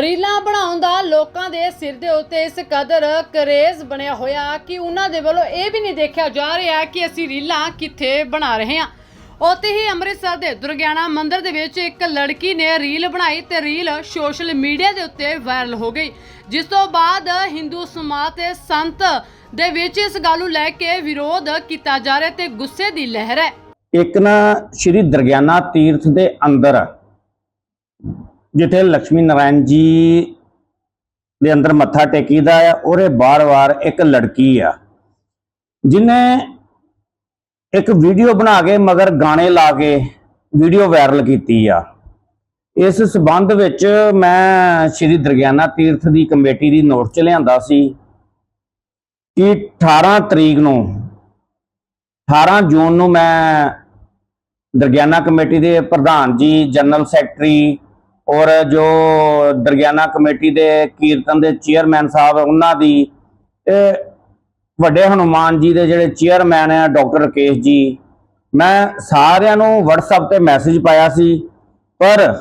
ਰੀਲਾਂ ਬਣਾਉਣ ਦਾ ਲੋਕਾਂ ਦੇ ਸਿਰ ਦੇ ਉੱਤੇ ਇਸ ਕਦਰ ਕਰੇਜ਼ ਬਣਿਆ ਹੋਇਆ ਕਿ ਉਹਨਾਂ ਦੇ ਵੱਲੋਂ ਇਹ ਵੀ ਨਹੀਂ ਦੇਖਿਆ ਜਾ ਰਿਹਾ ਕਿ ਅਸੀਂ ਰੀਲਾਂ ਕਿੱਥੇ ਬਣਾ ਰਹੇ ਹਾਂ। ਉੱਥੇ ਹੀ ਅੰਮ੍ਰਿਤਸਰ ਦੇ ਦੁਰਗਿਆਣਾ ਮੰਦਿਰ ਦੇ ਵਿੱਚ ਇੱਕ ਲੜਕੀ ਨੇ ਰੀਲ ਬਣਾਈ ਤੇ ਰੀਲ ਸੋਸ਼ਲ ਮੀਡੀਆ ਦੇ ਉੱਤੇ ਵਾਇਰਲ ਹੋ ਗਈ। ਜਿਸ ਤੋਂ ਬਾਅਦ ਹਿੰਦੂ ਸਮਾਜ ਤੇ ਸੰਤ ਦੇ ਵਿੱਚ ਇਸ ਗੱਲ ਨੂੰ ਲੈ ਕੇ ਵਿਰੋਧ ਕੀਤਾ ਜਾ ਰਿਹਾ ਤੇ ਗੁੱਸੇ ਦੀ ਲਹਿਰ ਹੈ। ਇੱਕ ਨਾ ਸ਼੍ਰੀ ਦਰਗਿਆਨਾ ਤੀਰਥ ਦੇ ਅੰਦਰ ਜਿੱਥੇ ਲక్ష్ਮੀ ਨਾਰਾਇਣ ਜੀ ਦੇ ਅੰਦਰ ਮੱਥਾ ਟੇਕੀਦਾ ਆ, ਉਹਦੇ ਬਾਰ-ਬਾਰ ਇੱਕ ਲੜਕੀ ਆ। ਜਿਨੇ ਇੱਕ ਵੀਡੀਓ ਬਣਾ ਕੇ ਮਗਰ ਗਾਣੇ ਲਾ ਕੇ ਵੀਡੀਓ ਵਾਇਰਲ ਕੀਤੀ ਆ। ਇਸ ਸਬੰਧ ਵਿੱਚ ਮੈਂ ਸ਼੍ਰੀ ਦਰਗਿਆਨਾ ਤੀਰਥ ਦੀ ਕਮੇਟੀ ਦੀ ਨੋਟ ਚ ਲਿਆਂਦਾ ਸੀ ਕਿ 18 ਤਰੀਕ ਨੂੰ 18 ਜੂਨ ਨੂੰ ਮੈਂ ਦਰਗਿਆਨਾ ਕਮੇਟੀ ਦੇ ਪ੍ਰਧਾਨ ਜੀ, ਜਨਰਲ ਸੈਕਟਰੀ ਔਰ ਜੋ ਦਰਗਿਆਨਾ ਕਮੇਟੀ ਦੇ ਕੀਰਤਨ ਦੇ ਚੇਅਰਮੈਨ ਸਾਹਿਬ ਉਹਨਾਂ ਦੀ, ਤੇ ਵੱਡੇ ਹਨੂਮਾਨ ਜੀ ਦੇ ਜਿਹੜੇ ਚੇਅਰਮੈਨ ਆ, ਡਾਕਟਰ ਰਕੇਸ਼ ਜੀ, ਮੈਂ ਸਾਰਿਆਂ ਨੂੰ WhatsApp ਤੇ ਮੈਸੇਜ ਪਾਇਆ ਸੀ, ਪਰ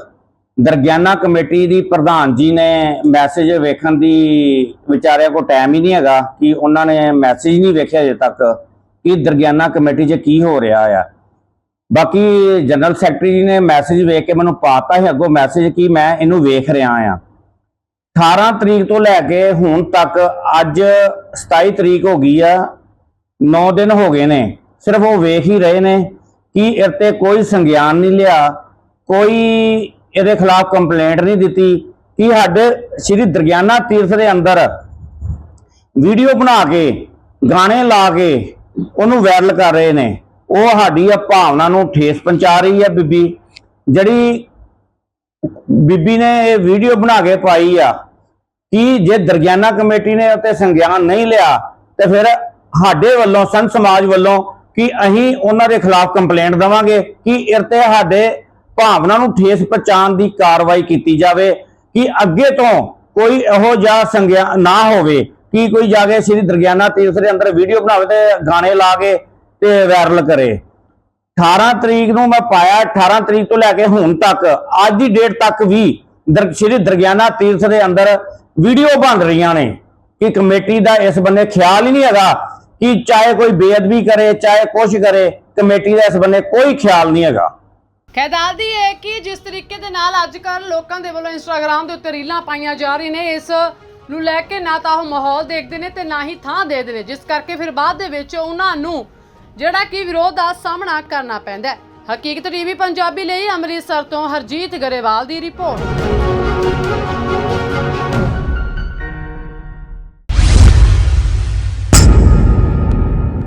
ਦਰਗਿਆਨਾ ਕਮੇਟੀ ਦੀ ਪ੍ਰਧਾਨ ਜੀ ਨੇ ਮੈਸੇਜ ਵੇਖਣ ਦੀ ਵਿਚਾਰਿਆਂ ਕੋ ਟਾਈਮ ਹੀ ਨਹੀਂ ਹੈਗਾ, ਕਿ ਉਹਨਾਂ ਨੇ ਮੈਸੇਜ ਨਹੀਂ ਵੇਖਿਆ ਅਜੇ ਤੱਕ, ਕਿ ਦਰਗਿਆਨਾ ਕਮੇਟੀ 'ਚ ਕੀ ਹੋ ਰਿਹਾ ਆ। ਬਾਕੀ ਜਨਰਲ ਸੈਕਟਰੀ ਜੀ ਨੇ ਮੈਸੇਜ ਵੇਖ ਕੇ ਮੈਨੂੰ ਪਾਤਾ ਹੈ ਅੱਗੋਂ ਮੈਸੇਜ ਕਿ ਮੈਂ ਇਹਨੂੰ ਵੇਖ ਰਿਹਾ ਆ। 18 ਤਰੀਕ ਤੋਂ ਲੈ ਕੇ ਹੁਣ ਤੱਕ ਅੱਜ 27 ਤਰੀਕ ਹੋ ਗਈ ਆ 9 ਦਿਨ ਹੋ ਗਏ ਨੇ। ਸਿਰਫ ਉਹ ਵੇਖ ਹੀ ਰਹੇ ਨੇ ਕਿ ਇਹ ਤੇ ਕੋਈ ਸੰਗਿਆਨ ਨਹੀਂ ਲਿਆ, ਕੋਈ ਇਹਦੇ ਖਿਲਾਫ ਕੰਪਲੇਂਟ ਨਹੀਂ ਦਿੱਤੀ ਕਿ ਸਾਡੇ ਸ਼੍ਰੀ ਦਰਗਿਆਨਾ ਤੀਰਥ ਦੇ ਅੰਦਰ ਵੀਡੀਓ ਬਣਾ ਕੇ, ਗਾਣੇ ਲਾ ਕੇ ਉਹਨੂੰ ਵਾਇਰਲ ਕਰ ਰਹੇ ਨੇ। ਉਹ ਸਾਡੀ ਆ ਭਾਵਨਾ ਨੂੰ ਠੇਸ ਪਹੁੰਚਾ ਰਹੀ ਹੈ ਬੀਬੀ। ਜਿਹੜੀ ਬੀਬੀ ਨੇ ਇਹ ਵੀਡੀਓ ਬਣਾ ਕੇ ਪਾਈ ਆ ਕਿ ਜੇ ਦਰਗਿਆਨਾ ਕਮੇਟੀ ਨੇ ਉੱਤੇ ਸੰਗਿਆਨ ਨਹੀਂ ਲਿਆ, ਤੇ ਫਿਰ ਸਾਡੇ ਵੱਲੋਂ, ਸੰਤ ਸਮਾਜ ਵੱਲੋਂ ਕਿ ਅਸੀਂ ਉਹਨਾਂ ਦੇ ਖਿਲਾਫ ਕੰਪਲੇਂਟ ਦਵਾਂਗੇ ਕਿ ਇਹ ਤੇ ਸਾਡੇ ਭਾਵਨਾ ਨੂੰ ਠੇਸ ਪਹੁੰਚਾਉਣ ਦੀ ਕਾਰਵਾਈ ਕੀਤੀ ਜਾਵੇ, ਕਿ ਅੱਗੇ ਤੋਂ ਕੋਈ ਇਹੋ ਜਿਹਾ ਸੰਗਿਆਨ ਨਾ ਹੋਵੇ, ਕਿ ਕੋਈ ਜਾ ਕੇ ਸ੍ਰੀ ਦਰਗਿਆਨਾ ਤੀਰਥ ਦੇ ਅੰਦਰ ਵੀਡੀਓ ਬਣਾਵੇ ਤੇ ਗਾਣੇ ਲਾ ਕੇ ਤੇ ਵਾਇਰਲ ਕਰੇ। 18 ਤਰੀਕ ਨੂੰ ਮੈਂ ਪਾਇਆ 18 ਤਰੀਕ ਤੋਂ ਲੈ ਕੇ ਹੁਣ ਤੱਕ, ਅੱਜ ਦੀ ਡੇਟ ਤੱਕ ਵੀ ਸ਼੍ਰੀ ਦਰਗਿਆਨਾ ਤੀਰਥ ਦੇ ਅੰਦਰ ਵੀਡੀਓ ਬਣ ਰਹੀਆਂ ਨੇ ਕਿ ਕਮੇਟੀ ਦਾ ਇਸ ਬੰਨੇ ਖਿਆਲ ਹੀ ਨਹੀਂ ਹੈਗਾ ਕਿ ਚਾਹੇ ਕੋਈ ਬੇਅਦਬੀ ਕਰੇ, ਚਾਹੇ ਕੁਛ ਕਰੇ, ਕਮੇਟੀ ਦਾ ਇਸ ਬੰਨੇ ਕੋਈ ਖਿਆਲ ਨਹੀਂ ਹੈਗਾ। ਖੈਦਾਦੀ ਹੈ ਕਿ ਜਿਸ ਤਰੀਕੇ ਦੇ ਨਾਲ ਅੱਜ ਕੱਲ ਲੋਕਾਂ ਦੇ ਵੱਲੋਂ ਇੰਸਟਾਗ੍ਰam ਦੇ ਉੱਤੇ ਰੀਲਾਂ ਪਾਈਆਂ ਜਾ ਰਹੀਆਂ ਨੇ, ਇਸ ਨੂੰ ਲੈ ਕੇ ਨਾ ਤਾਂ ਉਹ ਮਾਹੌਲ ਦੇਖਦੇ ਨੇ ਤੇ ਨਾ ਹੀ ਥਾਂ ਦੇ ਦੇਵੇ। ਜਿਸ ਕਰਕੇ ਫਿਰ ਬਾਅਦ ਦੇ ਵਿੱਚ ਉਹਨਾਂ ਨੂੰ ਜਿਹੜਾ ਕਿ ਵਿਰੋਧ ਦਾ ਸਾਹਮਣਾ ਕਰਨਾ ਪੈਂਦਾ ਹੈ। ਹਕੀਕਤ ਟੀਵੀ ਪੰਜਾਬੀ ਲਈ ਅੰਮ੍ਰਿਤਸਰ ਤੋਂ ਹਰਜੀਤ ਗਰੇਵਾਲ ਦੀ ਰਿਪੋਰਟ।